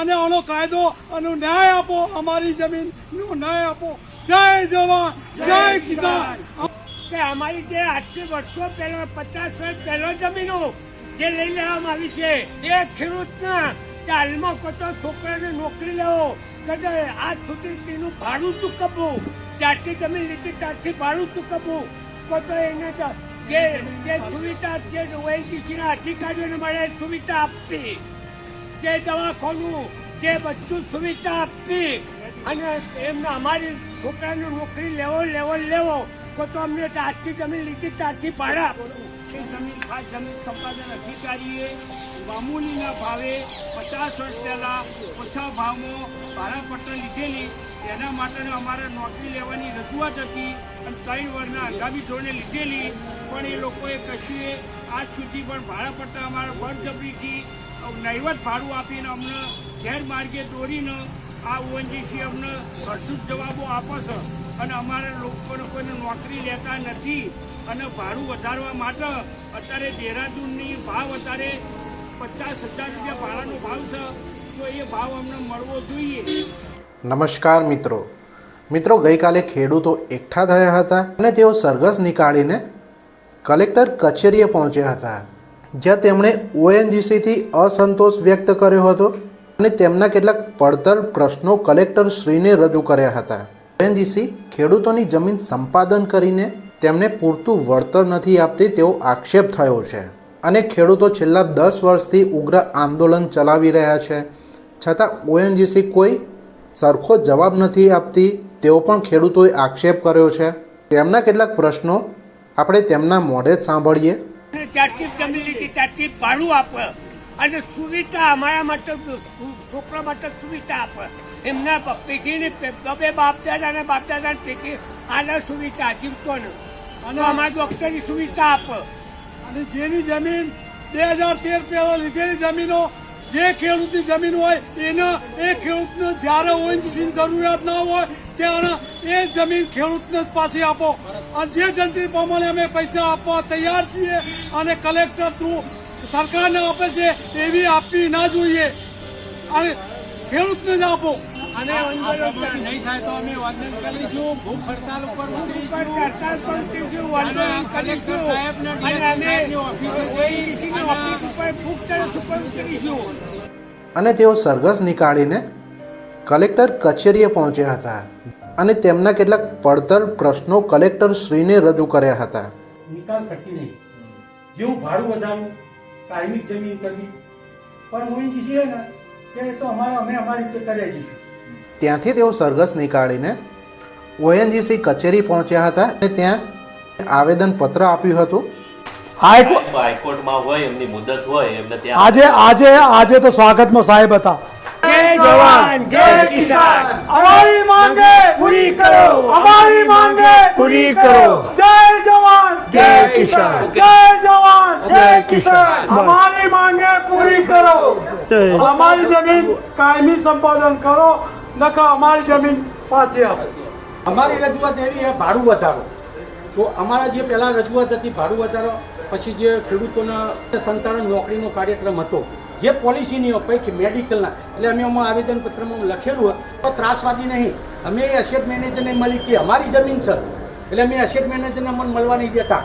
અને આનો કાયદો અને ન્યાય આપો, અમારી જમીન નો ન્યાય આપો. જય જવાન, જય કિસાન. કે અમારી જે આજથી વર્ષો પહેલા, પચાસ વર્ષ પહેલો જમીનો જે લઈ લેવામાં આવી છે, એ ખેડૂતના હાલમાં કોતો છોકરાને નોકરી લેવો કદે આજ સુધી તેનું ભાડું ચૂકવવું, જ્યારથી જમીન લીધી ત્યાંથી ભાડું ચૂકવવું, કોતો એને જે જે સુવિધા જે ઓએનજીસીના અધિકારીઓને મળે, સુવિધા આપવી. જે દવાખાનું, જે બધું સુવિધા આપવી. અને એમને અમારી છોકરાને નોકરી લેવો લેવો લેવો, તો તો અમને આજથી જમીન લીધી ત્યારથી ભાડા એ જમીન ખાસ જમીન સંપાદન અધિકારીએ મામૂલીના ભાવે પચાસ વર્ષ પહેલા ઓછા ભાવમાં ભાડાપટ્ટા લીધેલી. એના માટે અમારે નોકરી લેવાની રજૂઆત હતી અને ત્રણ વર્ષના આગામી ધોરણે લીધેલી. પણ એ લોકોએ કશું આજ સુધી પણ ભાડાપટ્ટા અમારા બળજબરીથી નહીવત ભાડું આપીને અમને ગેરમાર્ગે દોરીને આ ઓએનજીસી અમને અડધું જવાબો આપે છે. અને અમારા લોકોને કોઈને નોકરી લેતા નથી અને ભાડું વધારવા માટે અત્યારે દેહરાદૂનની ભાવ અત્યારે પચાસ હજાર રૂપિયા ભાડાનો ભાવ છે. તો એ ભાવ અમને મળવો જોઈએ. નમસ્કાર મિત્રો. મિત્રો, ગઈકાલે ખેડૂતો એકઠા થયા હતા અને તેઓ સરઘસ નીકાળીને કલેક્ટર કચેરીએ પહોંચ્યા હતા. જ્યાં તેમણે ઓએનજીસીથી અસંતોષ વ્યક્ત કર્યો હતો અને તેમના કેટલાક પડતર પ્રશ્નો કલેક્ટર શ્રીને રજૂ કર્યા હતા. ઓએનજીસી ખેડૂતોની જમીન સંપાદન કરીને તેમને પૂરતું વળતર નથી આપતી તેવો આક્ષેપ થયો છે અને ખેડૂતો છેલ્લા દસ વર્ષથી ઉગ્ર આંદોલન ચલાવી રહ્યા છે. છતાં ઓએનજીસી કોઈ સરખો જવાબ નથી આપતી તેવો પણ ખેડૂતોએ આક્ષેપ કર્યો છે. તેમના કેટલાક પ્રશ્નો આપણે તેમના મોઢે જ સાંભળીએ. જ જમીન લીધી. ત્યારથી ભાડું આપે. અને સુવિધા અમારા માટે છોકરા માટે સુવિધા આપે. એમના પેઢીની બબે બાપ દાદાને બાપ દાદાની પેઢી આના સુવિધા, જીવતોને. અને અમારા ડોક્ટરની સુવિધા આપે. અને જેની જમીન બે હજાર તેર પહેલા લીધેલી જમીનો જે ખેડૂતની જમીન હોય એના એ ખેડૂતને જ્યારે ઓએનજીસીની જરૂરિયાત ના હોય ત્યારે એ જમીન ખેડૂતને જ પાછી આપો. અને જે જંત્રી પ્રમાણે અમે પૈસા આપવા તૈયાર છીએ અને કલેક્ટર થ્રુ સરકારને આપે છે એવી આપવી ના જોઈએ. અને ખેડૂતને જ આપો. અને નહીં થાય તો અમે વાંધન કરીશું ભૂખ હડતાલ ઉપર હડતાલ પર અમે સાહેબની ઓફિસે જઈ અને તેઓ સરઘસ નીકાળીને કલેક્ટર કચેરીએ પહોંચ્યા હતા અને તેમના કેટલાક પડતર પ્રશ્નો કલેક્ટર શ્રીને રજૂ કર્યા હતા. નિકાલ થતી નહીં. જેવું ભાડું વધારવું કાયમી જમીન કરવી. પણ ઓએનજીસી છીએ ને કે તો અમારા અમે અમારી રીતે કરી જઈશું ત્યાંથી તેઓ સરઘસ નીકાળીને ઓએનજીસી કચેરી પહોંચ્યા હતા અને ત્યાં આવેદનપત્ર આપ્યું હતું. હાઈકોર્ટમાં હોય એમની મુદત હોય એમને ત્યાં આજે આજે આજે તો સ્વાગતમાં સાહેબ હતા. જય જવાન જય કિસાન. અમારી માંગે પૂરી કરો. અમારી માંગે પૂરી કરો. જય જવાન જય કિસાન. જય જવાન જય કિસાન. અમારી માંગે પૂરી કરો. અમારી જમીન કાયમી સંપાદન કરો નકા અમારી જમીન પાછી આપો. અમારી રજૂઆત એવી છે ભાડું વધારો. તો અમારા જે પહેલાં રજૂઆત હતી ભાડું વધારો પછી જે ખેડૂતોના સંતાન નોકરીનો કાર્યક્રમ હતો, જે પોલિસીની પૈકી મેડિકલના, એટલે અમે અમારા આવેદનપત્રમાં લખેલું તો ત્રાસવાદી નહીં. અમે એસેટ મેનેજરને મળી કે અમારી જમીન છે, એટલે અમે એસેટ મેનેજરને અમને મળવા નહીં દેતા.